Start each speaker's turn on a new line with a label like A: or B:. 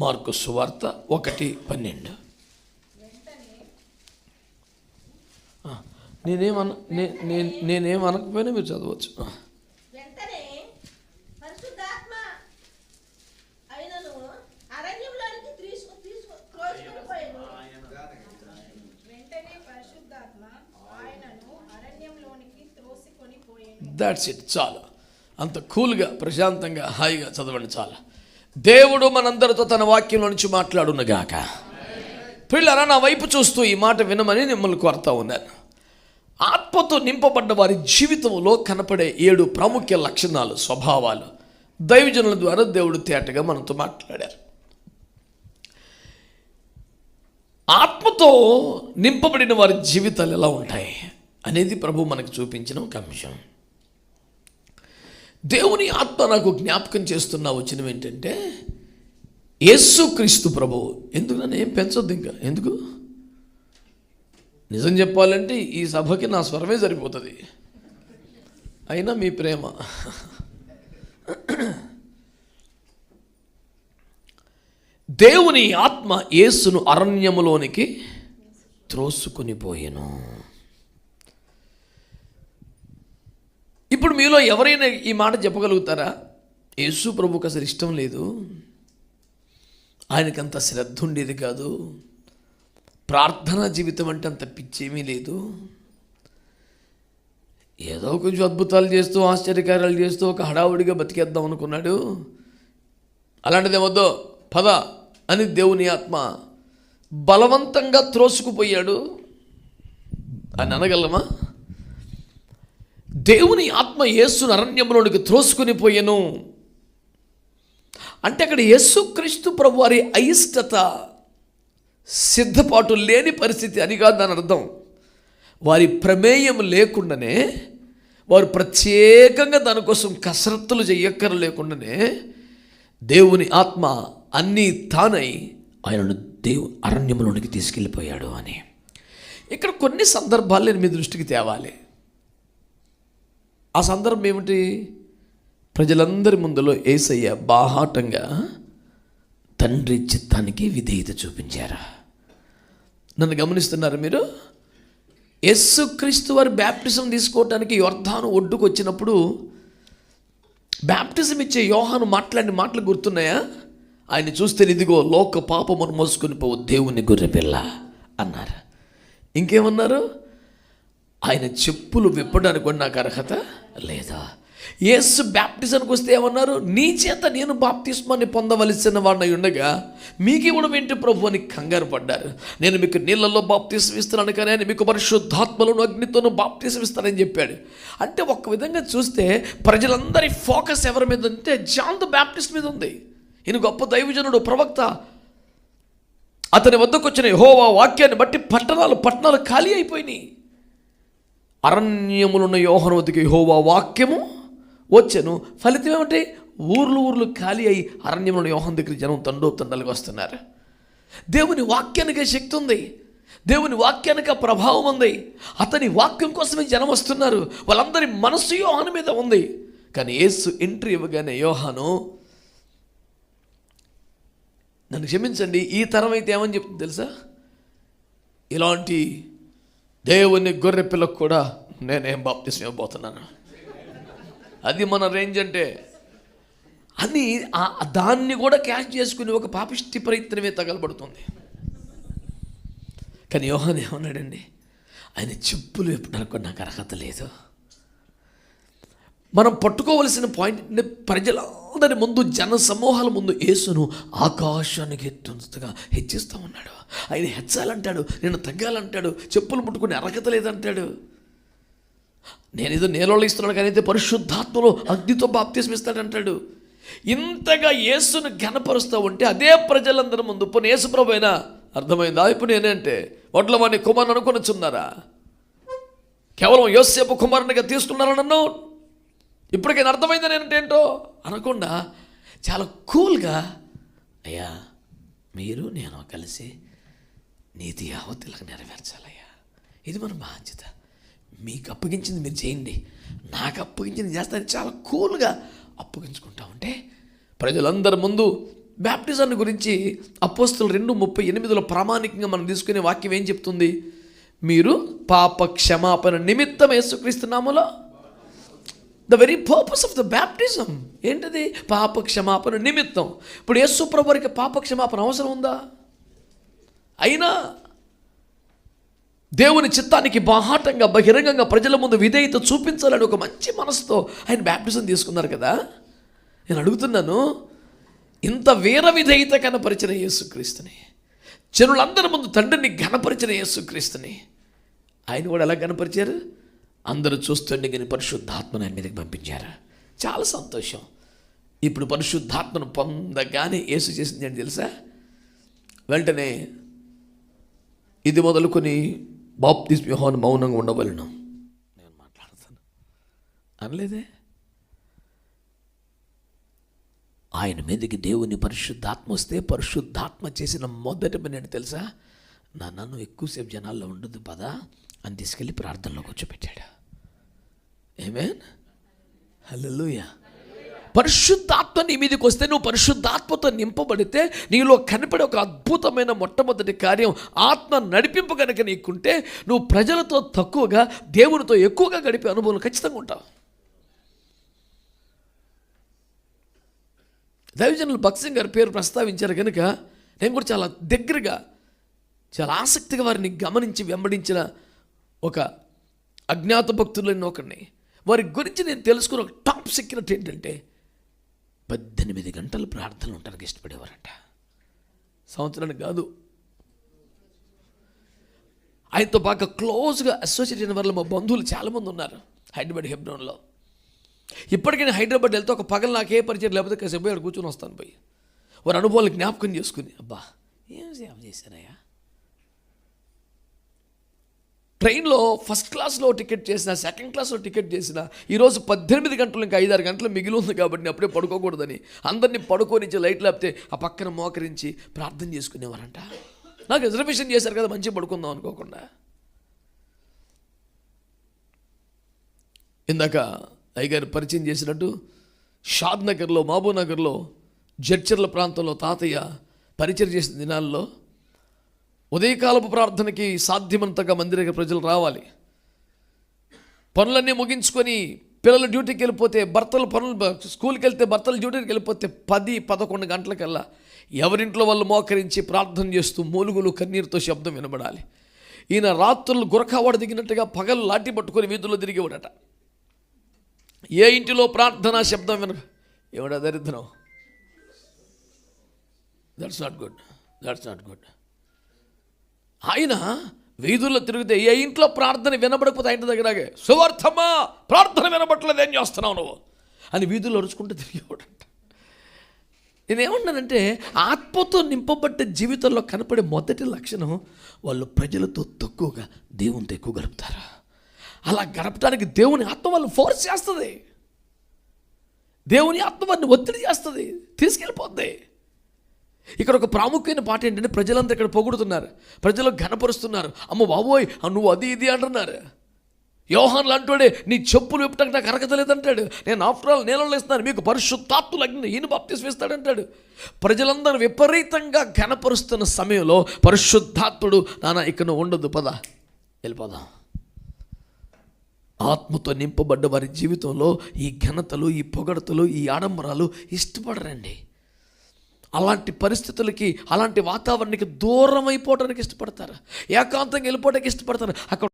A: Mark సువార్త ఒకటి పన్నెండు. నేనేమన నేనేం అనకపోయినా మీరు చదవచ్చు. దాట్స్ ఇట్ చాలు. అంత కూల్గా ప్రశాంతంగా హాయిగా చదవండి చాలు. దేవుడు మనందరితో తన వాక్యంలో నుంచి మాట్లాడునగాక. పిల్లరా నా వైపు చూస్తూ ఈ మాట వినమని మిమ్మల్ని కోరుతా ఉన్నాను. ఆత్మతో నింపబడ్డ వారి జీవితంలో కనపడే ఏడు ప్రాముఖ్య లక్షణాలు స్వభావాలు దైవజనుల ద్వారా దేవుడు తేటగా మనతో మాట్లాడారు. ఆత్మతో నింపబడిన వారి జీవితాలు ఎలా ఉంటాయి అనేది ప్రభు మనకు చూపించిన ఒక అంశం. దేవుని ఆత్మ నాకు జ్ఞాపకం చేస్తున్న వచనం ఏంటంటే యేసుక్రీస్తు ప్రభువు. ఎందుకు నన్ను ఏం పెంచొద్దు ఇంకా? ఎందుకు? నిజం చెప్పాలంటే ఈ సభకి నా స్వరమే సరిపోతుంది. అయినా మీ ప్రేమ. దేవుని ఆత్మ యేసును అరణ్యములోనికి త్రోసుకొని పోయాను. ఇప్పుడు మీలో ఎవరైనా ఈ మాట చెప్పగలుగుతారా? యేసు ప్రభుకు అసలు ఇష్టం లేదు. ఆయనకంత శ్రద్ధ ఉండేది కాదు. ప్రార్థనా జీవితం అంటే అంత పిచ్చేమీ లేదు. ఏదో కొంచెం అద్భుతాలు చేస్తూ ఆశ్చర్యకార్యాలు చేస్తూ ఒక హడావుడిగా బతికేద్దాం అనుకున్నాడు. అలాంటిదేమొద్దో? పద అని దేవుని ఆత్మ బలవంతంగా త్రోసుకుపోయాడు. అని అనగలమా? దేవుని ఆత్మ యేసును అరణ్యంలోనికి త్రోసుకుని పోయెను. అంటే అక్కడ యేసుక్రీస్తు ప్రభు వారి అయిష్టత సిద్ధపాటు లేని పరిస్థితి అని కాదు దాని అర్థం. వారి ప్రమేయం లేకుండానే వారు ప్రత్యేకంగా దానికోసం కసరత్తులు చెయ్యక్కర లేకుండానే దేవుని ఆత్మ అన్నీ తానై ఆయనను దేవు అరణ్యంలోనికి తీసుకెళ్ళిపోయాడు అని. ఇక్కడ కొన్ని సందర్భాలు నేను మీ దృష్టికి తేవాలి. ఆ సందర్భం ఏమిటి? ప్రజలందరి ముందులో ఏసయ్య బాహాటంగా తండ్రి చిత్తానికి విధేయత చూపించారా? నన్ను గమనిస్తున్నారు మీరు? యేసుక్రీస్తు వారి బ్యాప్టిజం తీసుకోవటానికి యోర్ధాను ఒడ్డుకు వచ్చినప్పుడు బ్యాప్టిజం ఇచ్చే యోహాను మాట్లాడిన మాటలు గుర్తున్నాయా? ఆయన చూస్తే ఇదిగో లోక పాపమును మోసుకొని పోవు దేవుని గొర్రెపిల్ల అన్నారు. ఇంకేమన్నారు? ఆయన చెప్పులు విప్పడానికి కూడా నాకు అర్హత లేదా? యేసు బ్యాప్టిజానికి వస్తే ఏమన్నారు? నీ చేత నేను బాప్తిస్మాన్ని పొందవలసిన వాడిని ఉండగా మీకు ఇవ్వడం ఏంటి ప్రభు అని కంగారు పడ్డారు. నేను మీకు నీళ్ళల్లో బాప్తిసం ఇస్తున్నాను కానీ ఆయన మీకు పరిశుద్ధాత్మలను అగ్నితోనూ బాప్తిసం ఇస్తానని చెప్పాడు. అంటే ఒక విధంగా చూస్తే ప్రజలందరి ఫోకస్ ఎవరి మీద ఉంటే జాన్ ద బ్యాప్టిస్ట్ మీద ఉంది. ఈయన గొప్ప దైవజనుడు ప్రవక్త. అతని వద్దకు వచ్చిన హోవా వాక్యాన్ని బట్టి పట్టణాలు పట్టణాలు ఖాళీ అయిపోయినాయి. అరణ్యములున్న యోహన వద్దకు యహోవా వాక్యము వచ్చాను. ఫలితం ఏమిటి ఊర్లు ఊర్లు ఖాళీ అయి అరణ్యముల యోహన్ దగ్గర జనం తండో తండలుగా వస్తున్నారు. దేవుని వాక్యానికి శక్తి ఉంది. దేవుని వాక్యానికి ప్రభావం ఉంది. అతని వాక్యం కోసమే జనం వస్తున్నారు. వాళ్ళందరి మనసు యోహాను మీద ఉంది. కానీ యేసు ఎంట్రీ ఇవ్వగానే యోహాను నన్ను క్షమించండి ఈ తరం అయితే ఏమని చెప్తుంది తెలుసా? ఇలాంటి దేవుని గొర్రె పిల్లకు కూడా నేనేం బాప్తిసం ఇవ్వబోతున్నాను అది మన రేంజ్ అంటే అని దాన్ని కూడా క్యాష్ చేసుకుని ఒక పాపిష్టి ప్రయత్నమే తగలబడుతుంది. కానీ యోహాన్ ఏమన్నాడండి? ఆయన చెప్పులు ఎప్పుడు కూడా నాకు అర్హత లేదు. మనం పట్టుకోవలసిన పాయింట్ ప్రజలందరి ముందు జన సమూహాల ముందు యేసును ఆకాశానికి ఎత్తుగా హెచ్చిస్తూ ఉన్నాడు. ఆయన హెచ్చాలంటాడు నేను తగ్గాలంటాడు చెప్పులు ముట్టుకుని అర్హత లేదంటాడు. నేను ఏదో నేలలో ఇస్తున్నాను కానీ అయితే పరిశుద్ధాత్మలో అగ్నితో బాప్తిస్మిస్తాడంటాడు. ఇంతగా యేసును ఘనపరుస్తూ ఉంటే అదే ప్రజలందరి ముందు ఇప్పుడు యేసు ప్రభు అయినా అర్థమైందా? ఇప్పుడు నేనంటే వడ్ల వాడిని కుమారుని అనుకొనిచున్నారా కేవలం యోసేపు కుమారునిగా తీసుకున్నారా నన్ను? ఇప్పటికైనా అర్థమైందని నేనంటే ఏంటో అనకుండా చాలా కూల్గా అయ్యా మీరు నేను కలిసి నీతి యావత్తులకు నెరవేర్చాలయ్యా. ఇది మన బాధ్యత. మీకు అప్పగించింది మీరు చేయండి. నాకు అప్పగించింది చేస్తాను చాలా కూల్గా అప్పగించుకుంటా ఉంటే ప్రజలందరి ముందు బ్యాప్టిజాన్ని గురించి అపోస్తులు రెండు ముప్పై ఎనిమిదిలో ప్రామాణికంగా మనం తీసుకునే వాక్యం ఏం చెప్తుంది? మీరు పాప క్షమాపణ నిమిత్తం యేసుక్రీస్తునామలో the very purpose of the baptism ఏంటిది? పాప క్షమాపణ నిమిత్తం. ఇప్పుడు ఏ ప్రభువారికి పాప క్షమాపణ అవసరం ఉందా? అయినా దేవుని చిత్తానికి బాహాటంగా బహిరంగంగా ప్రజల ముందు విధేయత చూపించాలని ఒక మంచి మనసుతో ఆయన బ్యాప్టిజం తీసుకున్నారు కదా? నేను అడుగుతున్నాను ఇంత వీర విధేయత కనపరిచిన యేసుక్రీస్తుని జనులందరి ముందు తండ్రిని ఘనపరిచిన యేసుక్రీస్తుని ఆయన కూడా ఎలా కనపరిచారు? అందరూ చూస్తుండే కానీ పరిశుద్ధాత్మను ఆయన మీదకి పంపించారు? చాలా సంతోషం. ఇప్పుడు పరిశుద్ధాత్మను పొందగానే యేసు చేసింది అని తెలుసా? వెంటనే ఇది మొదలుకొని బాప్తిస్ వ్యూహాన్ని మౌనంగా ఉండవలను. నేను మాట్లాడతాను. అనలేదే? ఆయన మీదకి దేవుని పరిశుద్ధాత్మ వస్తే పరిశుద్ధాత్మ చేసిన మొదటి పని తెలుసా? నా నన్ను ఎక్కువసేపు జనాల్లో ఉండదు పదా? అని తీసుకెళ్ళి ప్రార్థనలో కూర్చోబెట్టాడు. ఏమేన్ హలోయ పరిశుద్ధాత్మ నీ మీదకి వస్తే నువ్వు పరిశుద్ధాత్మతో నింపబడితే నీలో కనపడే ఒక అద్భుతమైన మొట్టమొదటి కార్యం ఆత్మ నడిపింపు కనుక నీకుంటే నువ్వు ప్రజలతో తక్కువగా దేవునితో ఎక్కువగా గడిపే అనుభవం ఖచ్చితంగా ఉంటావు. దైవజనులు భక్సింగ్ గారి పేరు ప్రస్తావించారు కనుక నేను కూడా చాలా దగ్గరగా చాలా ఆసక్తిగా వారిని గమనించి వెంబడించిన ఒక అజ్ఞాత భక్తులైన ఒకరిని. వారి గురించి నేను తెలుసుకున్న ఒక టాప్ సీక్రెట్ ఏంటంటే పద్దెనిమిది గంటలు ప్రార్థనలు ఉండడానికి ఇష్టపడేవారంట. సంవత్సరానికి కాదు. ఆయనతో బాగా క్లోజ్గా అసోసియేట్ అయిన వాళ్ళు మా బంధువులు చాలామంది ఉన్నారు హైదరాబాద్ హెబ్రోన్లో. ఇప్పటికీ నేను హైదరాబాద్ వెళ్తే ఒక పగలు నాకు ఏ పరిచయం లేకపోతే కాసేపు పోయి కూర్చొని వస్తాను పోయి. వారి అనుభవాలు జ్ఞాపకం చేసుకుని అబ్బా ఏం సేవ చేశారయ్యా? ట్రైన్లో ఫస్ట్ క్లాస్లో టికెట్ చేసిన సెకండ్ క్లాస్లో టికెట్ చేసిన ఈరోజు పద్దెనిమిది గంటలు ఇంకా ఐదారు గంటలు మిగిలి ఉంది కాబట్టి నేను అప్పుడే పడుకోకూడదని. అందరినీ పడుకోనిచ్చి లైట్ లేపితే ఆ పక్కన మోకరించి ప్రార్థన చేసుకునేవారంట. నాకు రిజర్వేషన్ చేశారు కదా మంచిగా పడుకుందాం అనుకోకుండా. ఇందాక అయ్యగారు పరిచయం చేసినట్టు షాద్ నగర్లో మహబూబ్ నగర్లో జడ్చర్ల ప్రాంతంలో తాతయ్య పరిచయం చేసిన దినాల్లో ఉదయకాలపు ప్రార్థనకి సాధ్యమంతగా మందిరకి ప్రజలు రావాలి. పనులన్నీ ముగించుకొని పిల్లలు డ్యూటీకి వెళ్ళిపోతే భర్తలు పనులు స్కూల్కి వెళ్తే భర్తలు డ్యూటీకి వెళ్ళిపోతే పది పదకొండు గంటలకల్లా ఎవరింట్లో వాళ్ళు మోకరించి ప్రార్థన చేస్తూ మూలుగులు కన్నీరుతో శబ్దం వినబడాలి. ఈయన రాత్రులు గురకావాడు దిగినట్టుగా పగలు లాటి పట్టుకొని వీధుల్లో తిరిగేవాడట. ఏ ఇంటిలో ప్రార్థన శబ్దం విన ఎవడ దరిద్రం? That's not good that's not good ఆయన వీధుల్లో తిరిగితే ఏ ఇంట్లో ప్రార్థన వినబడకపోతే ఆయన దగ్గరగే సువార్థమ్మా ప్రార్థన వినబట్టలేదు ఏం చేస్తున్నావు నువ్వు? అని వీధుల్లో అరుచుకుంటే తిరిగేవాడంట. నేనేమన్నానంటే ఆత్మతో నింపబడ్డ జీవితంలో కనపడే మొదటి లక్షణం వాళ్ళు ప్రజలతో తక్కువగా దేవునితో ఎక్కువ గడుపుతారు? అలా గడపడానికి దేవుని ఆత్మ వాళ్ళు ఫోర్స్ చేస్తుంది. దేవుని ఆత్మ వారిని ఒత్తిడి చేస్తుంది. తీసుకెళ్ళిపోద్ది. ఇక్కడ ఒక ప్రాముఖ్యమైన పాట ఏంటంటే ప్రజలంతా ఇక్కడ పొగుడుతున్నారు. ప్రజలు ఘనపరుస్తున్నారు. అమ్మ బాబోయ్ నువ్వు అది ఇది అంటున్నారు. యోహాన్లు అంటాడే నీ చెప్పులు విప్పటకు నాకు అరగతలేదంటాడు నేను ఆఫ్టర్ ఆల్ నేలలో ఇస్తాను మీకు పరిశుద్ధాత్తులు అగ్ని ఈయన బాప్తిస్ వేస్తాడంటాడు. ప్రజలందరూ విపరీతంగా ఘనపరుస్తున్న సమయంలో పరిశుద్ధాత్ముడు నానా ఇక్కడ ఉండదు పద. వెళ్ళిపోదాం. ఆత్మతో నింపబడ్డ వారి జీవితంలో ఈ ఘనతలు ఈ పొగడతలు ఈ ఆడంబరాలు ఇష్టపడరండి. అలాంటి పరిస్థితులకి అలాంటి వాతావరణానికి దూరం అయిపోవడానికి ఇష్టపడతారు. ఏకాంతంగా వెళ్ళిపోవడానికి ఇష్టపడతారు. అక్కడ